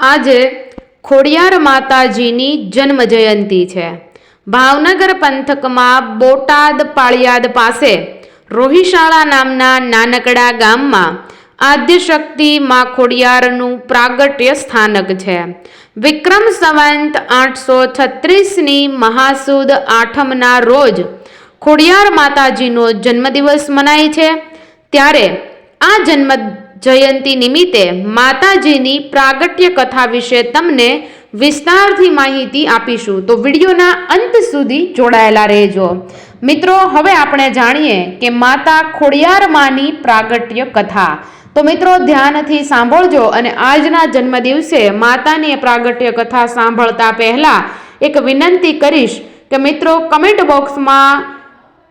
આજે ખોડિયાર માતાજીની જન્મ જયંતિ છે. ભાવનગર પંથકમાં બોટાદ પાળિયાદ પાસે રોહિશાળા નામના નાનકડા ગામમાં આદ્યશક્તિ મા ખોડિયારનું પ્રાગટ્ય સ્થાનક છે. વિક્રમ સંવંત આઠસો છત્રીસની મહાસુદ આઠમના રોજ ખોડિયાર માતાજીનો જન્મદિવસ મનાય છે. ત્યારે આ જન્મ જયંતિ નિમિત્તે માતાજીની પ્રાગટ્ય કથા વિશે તમને વિસ્તારથી માહિતી આપીશું. તો વિડીયોના અંત સુધી જોડાયેલા રહેજો. મિત્રો, હવે આપણે જાણીએ કે માતા ખોડિયાર માની પ્રાગટ્ય કથા. તો મિત્રો, ધ્યાનથી સાંભળજો અને આજના જન્મદિવસે માતાની પ્રાગટ્ય કથા સાંભળતા પહેલાં એક વિનંતી કરીશ કે મિત્રો કમેન્ટ બોક્સમાં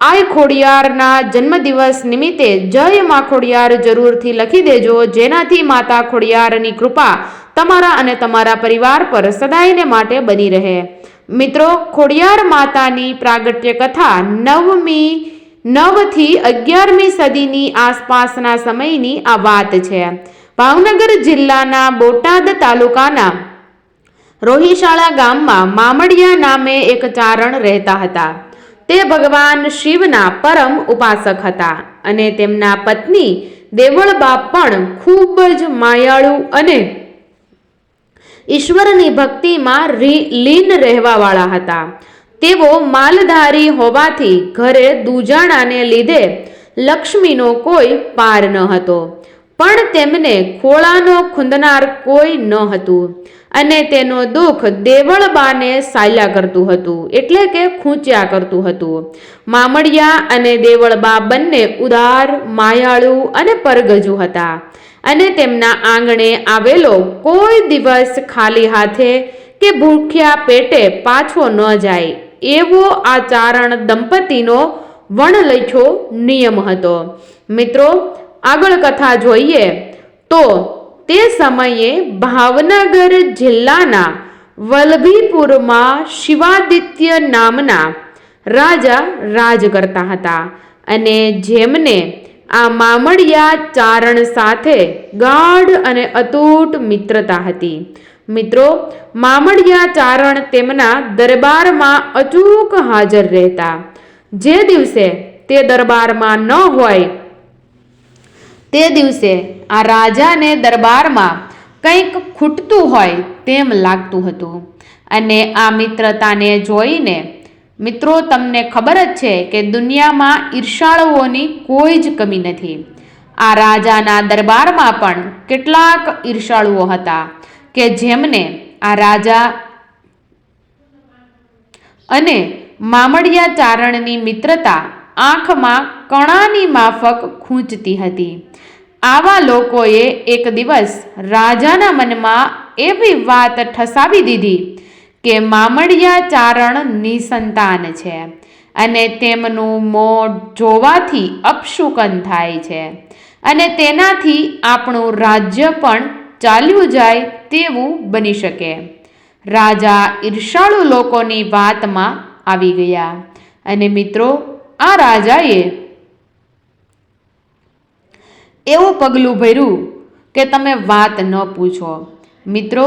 આય ખોડિયારના જન્મદિવસ નિમિત્તે જય મા ખોડિયાર જરૂરથી લખી દેજો. જેનાથી માતા ખોડિયારની કૃપા તમારા અને તમારા પરિવાર પર સદાયને માટે બની રહે. મિત્રો, ખોડિયાર માતાની પ્રાગટ્ય કથા નવમી, નવથી અગિયારમી સદીની આસપાસના સમયની આ વાત છે. ભાવનગર જિલ્લાના બોટાદ તાલુકાના રોહિશાળા ગામમાં મામડિયા નામે એક ચારણ રહેતા હતા. તે ભગવાન શિવના પરમ ઉપાસક હતા અને તેમના પત્ની દેવળબા પણ ખૂબ જ માયાળુ અને ઈશ્વરની ભક્તિમાં લીન રહેવાવાળા હતા. તેઓ માલધારી હોવાથી ઘરે દુજાણાને લીધે લક્ષ્મીનો કોઈ પાર ન હતો. પણ તેમને ખોળાનો ખૂંદનાર કોઈ ન હતું. અને તેનો દુઃખ દેવળબાને સાયલા કરતું હતું, એટલે કે ખૂંચ્યા કરતું હતું. મામડિયા અને દેવળબા બંને ઉદાર, માયાળુ અને પરગજુ હતા. અને તેમના આંગણે આવેલો કોઈ દિવસ ખાલી હાથે કે ભૂખ્યા પેટે પાછો ન જાય, એવો આ ચારણ દંપતીનો વણલખ્યો નિયમ હતો. મિત્રો, આગળ કથા જોઈએ તો તે સમયે ભાવનગર જિલ્લાના વલભીપુરમાં શિવાદિત્ય નામના રાજા રાજ કરતા હતા અને જેમને આ મામડિયા ચારણ સાથે ગાઢ અને અતૂટ મિત્રતા હતી. મિત્રો મામડિયા ચારણ તેમના દરબારમાં અચૂક હાજર રહેતા. જે દિવસે તે દરબારમાં ન હોય તે દિવસે આ રાજાને દરબારમાં કંઈક ખૂટતું હોય તેમ લાગતું હતું. અને આ મિત્રતાને જોઈને મિત્રો, તમને ખબર જ છે કે દુનિયામાં ઈર્ષાળુઓની કોઈ જ કમી નથી. આ રાજાના દરબારમાં પણ કેટલાક ઈર્ષાળુઓ હતા કે જેમને આ રાજા અને મામડિયા ચારણની મિત્રતા આંખમાં કણાની માફક ખૂંચતી હતી. આવા લોકોએ એક દિવસ રાજાના મનમાં એવી વાત ઠસાવી દીધી કે મામડિયા ચારણ નિસંતાન છે અને તેમનું મોં જોવાથી અપશુકન થાય છે અને તેનાથી આપણું રાજ્ય પણ ચાલ્યું જાય તેવું બની શકે. રાજા ઈર્ષાળુ લોકોની વાતમાં આવી ગયા. અને મિત્રો આ રાજાએ એવું પગલું ભર્યું કે તમે વાત ન પૂછો. મિત્રો,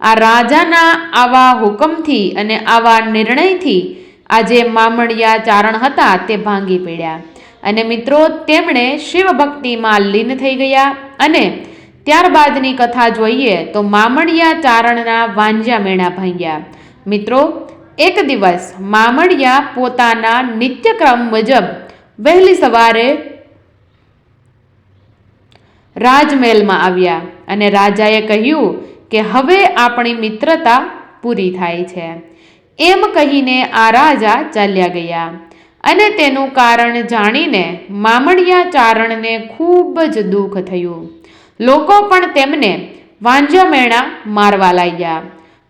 આ રાજાના આવા હુકમથી અને આવા નિર્ણયથી આજે મામડિયા ચારણ હતા તે ભાંગી પડ્યા. અને મિત્રો, તેમણે શિવ ભક્તિમાં લીન થઈ ગયા અને ત્યારબાદની કથા જોઈએ તો મામડિયા ચારણના વાંજ્યા મેણા ભાંગ્યા. મિત્રો એક દિવસ મામડિયા પોતાના નિત્યક્રમ મુજબ વહેલી સવારે રાજમહેલમાં આવ્યા અને રાજાએ કહ્યું કે હવે આપણી મિત્રતા પૂરી થાય છે. એમ કહીને આ રાજા ચાલ્યા ગયા અને તેનું કારણ જાણીને મામડિયા ચારણને ખૂબ જ દુઃખ થયું. લોકો પણ તેમને વાંજમેણા મારવા લાગ્યા.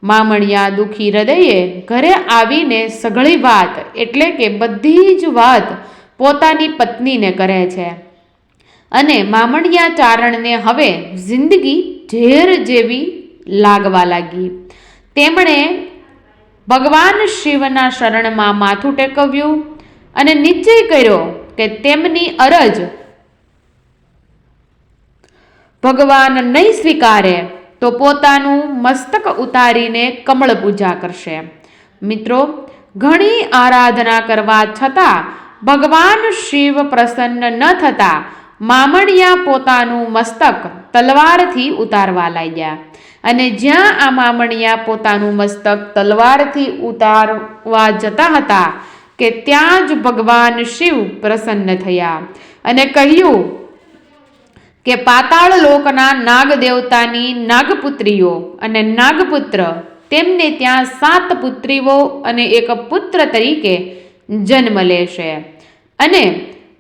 મામડિયા દુઃખી હૃદયે ઘરે આવીને સઘળી વાત એટલે કે બધી જ વાત પોતાની પત્નીને કરે છે. અને મામણિયા ચારણને હવે જિંદગી ઝેર જેવી લાગવા લાગી. તેમણે ભગવાન શિવના શરણમાં માથું ટેકવ્યું અને નિશ્ચય કર્યો કે તેમની અરજ ભગવાન નહીં સ્વીકારે. તો પોતાનું મસ્તક ઉતારીને કમળ પૂજા કરશે. મિત્રો, ઘણી આરાધના કરવા છતાં ભગવાન શિવ પ્રસન્ન ન થતા મામણિયા પોતાનું મસ્તક તલવારથી ઉતારવા લાગ્યા. અને જ્યાં આ મામણિયા પોતાનું મસ્તક તલવારથી ઉતારવા જતા હતા કે ત્યાં જ ભગવાન શિવ પ્રસન્ન થયા. અને કહ્યું કે પાતાળ લોકના નાગ દેવતાની નાગપુત્રીઓ અને નાગપુત્ર, તેમને ત્યાં સાત પુત્રીઓ અને એક પુત્ર તરીકે જન્મ લેશે. અને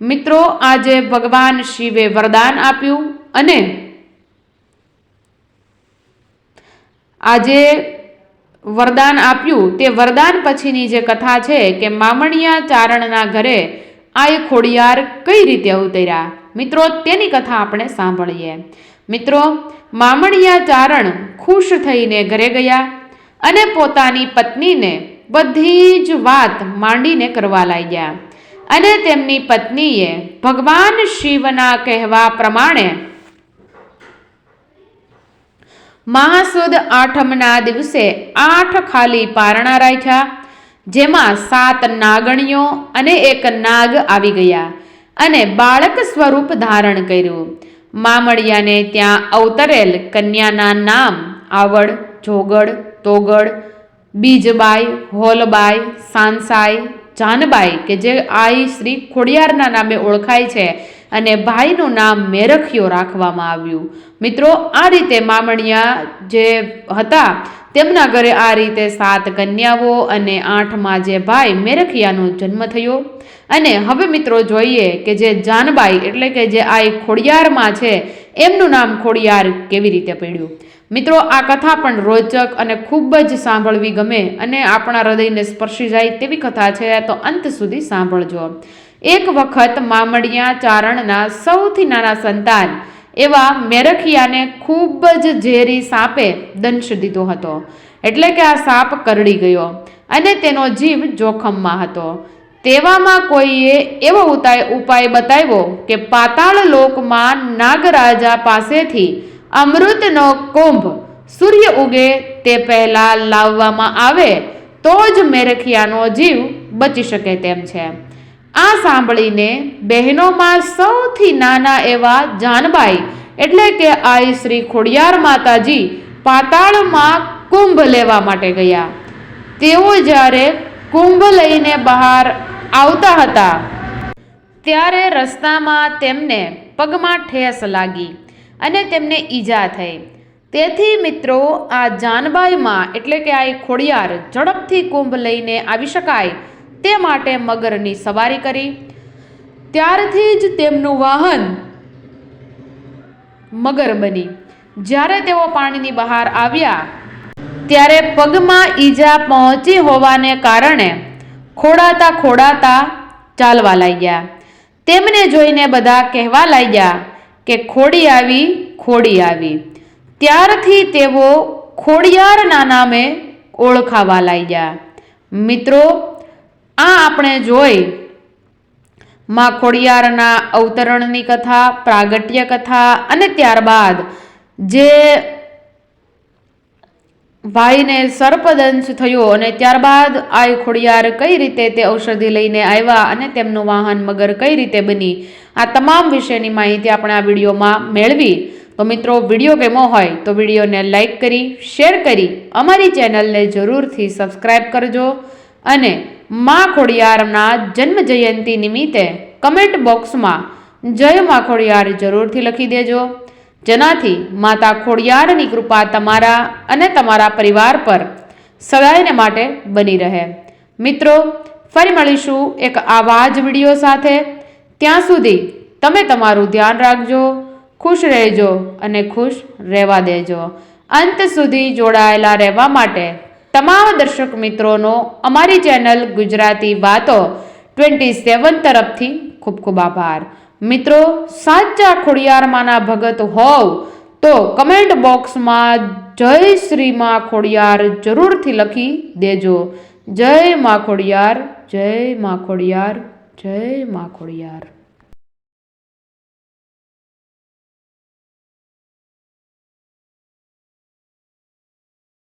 મિત્રો, આજે ભગવાન શિવે વરદાન આપ્યું અને આજે વરદાન આપ્યું. તે વરદાન પછીની જે કથા છે કે મામણિયા ચારણના ઘરે આ ખોડિયાર કઈ રીતે અવતર્યા? મિત્રો, તેની કથા આપણે સાંભળીએ. મિત્રો, મામણિયા ચારણ ખુશ થઈને ઘરે ગયા અને પોતાની પત્નીને બધી જ વાત માંડીને કરવા લાગ્યા. અને તેમની પત્નીએ ભગવાન શિવના કહેવા પ્રમાણે મહાસુદ આઠમના દિવસે આઠ ખાલી પારણા રાખ્યા, જેમાં સાત નાગણીઓ અને એક નાગ આવી ગયા. અને બાળક સ્વરૂપ ધારણ કર્યું. મામળિયાને ત્યાં અવતરેલ કન્યાના નામ આવડ, જોગડ, તોગડ, બીજબાઈ, હોલબાઈ સાંસાઈ જાનબાઈ કે જે આઈ શ્રી ખોડિયારના નામે ઓળખાય છે અને ભાઈનું નામ મેરખિયો રાખવામાં આવ્યું. મિત્રો, આ રીતે મામણિયા જે હતા તેમના ઘરે આ રીતે સાત કન્યાઓ અને આઠમાં જે ભાઈ મેરખિયાનો જન્મ થયો. અને હવે મિત્રો જોઈએ કે જે જાનબાઈ એટલે કે જે આ ખોડિયારમાં છે, એમનું નામ ખોડિયાર કેવી રીતે પડ્યું? મિત્રો, આ કથા પણ રોચક અને ખૂબ જ સાંભળવી ગમે અને આપણા હૃદયને સ્પર્શી જાય તેવી કથા છે, તો અંત સુધી સાંભળજો. એક વખત મામડિયા ચારણના સૌથી નાના સંતાન એવા મેરખિયાને ખૂબ જ ઝેરી સાપે દંશ દીધો હતો. એટલે કે આ સાપ કરડી ગયો અને તેનો જીવ જોખમમાં હતો. તેવામાં કોઈએ એવો ઉતાય ઉપાય બતાવ્યો કે પાતાળ લોકમાં નાગરાજા પાસેથી અમૃતનો કુંભ સૂર્ય ઉગે તે પહેલાં લાવવામાં આવે તો જ મેરખિયાનો જીવ બચી શકે તેમ છે. આ સાંભળીને બહેનોમાં સૌથી નાના એવા જાનબાઈ, એટલે કે આઈ શ્રી ખોડિયાર માતાજી, પાતાળમાં કુંભ લેવા માટે ગયા. તેઓ જ્યારે કુંભ લઈને બહાર આવતા હતા, ત્યારે રસ્તામાં તેમને પગમાં ઠેસ લાગી અને તેમને ઈજા થઈ. તેથી મિત્રો, આ જાનબાઈમાં, એટલે કે આ ખોડિયાર, ઝડપથી કુંભ લઈને આવી શકાય તે માટે મગરની સવારી કરી. ત્યારથી જ તેમનું વાહન મગર બની. જ્યારે તેઓ પાણીની બહાર આવ્યા, ત્યારે પગમાં ઈજા પહોંચી હોવાને કારણે ખોડાતા ખોડાતા ચાલવા લાગ્યા. તેમને જોઈને બધા કહેવા લાગ્યા કે ખોડી આવી ખોડી આવી. ત્યારથી તેઓ ખોડિયારના નામે ઓળખાવા લાગ્યા. મિત્રો આ આપણે જોઈ માં ખોડિયારના અવતરણની કથા, પ્રાગટ્ય કથા અને ત્યારબાદ જે ભાઈને સર્પદંશ થયો અને ત્યારબાદ આ ખોડિયાર કઈ રીતે તે ઔષધિ લઈને આવ્યા અને તેમનું વાહન મગર કઈ રીતે બની, આ તમામ વિશેની માહિતી આપણે આ વિડીયોમાં મેળવી. તો મિત્રો, વીડિયો કેમો હોય તો વિડીયોને લાઈક કરી, શેર કરી, અમારી ચેનલને જરૂરથી સબસ્ક્રાઈબ કરજો. અને મા ખોડિયારના જન્મ જયંતિ નિમિત્તે કમેન્ટ બોક્સમાં જય મા ખોડિયાર જરૂરથી લખી દેજો. જેનાથી માતા ખોડિયારની કૃપા તમારા અને તમારા પરિવાર પર સદાયને માટે બની રહે. મિત્રો, ફરી મળીશું એક આવા જ વીડિયો સાથે. ત્યાં સુધી તમે તમારું ધ્યાન રાખજો, ખુશ રહેજો અને ખુશ રહેવા દેજો. અંત સુધી જોડાયેલા રહેવા માટે તમામ દર્શક મિત્રોનો અમારી ચેનલ ગુજરાતી વાતો ટ્વેન્ટી સેવન તરફથી ખૂબ ખૂબ આભાર. મિત્રો, સાચા ખોડિયારમાંના ભગત હોવ તો કમેન્ટ બોક્સમાં જય શ્રી માં ખોડિયાર જરૂરથી લખી દેજો. જય માં ખોડિયાર, જય માં ખોડિયાર, જય માં ખોડિયાર.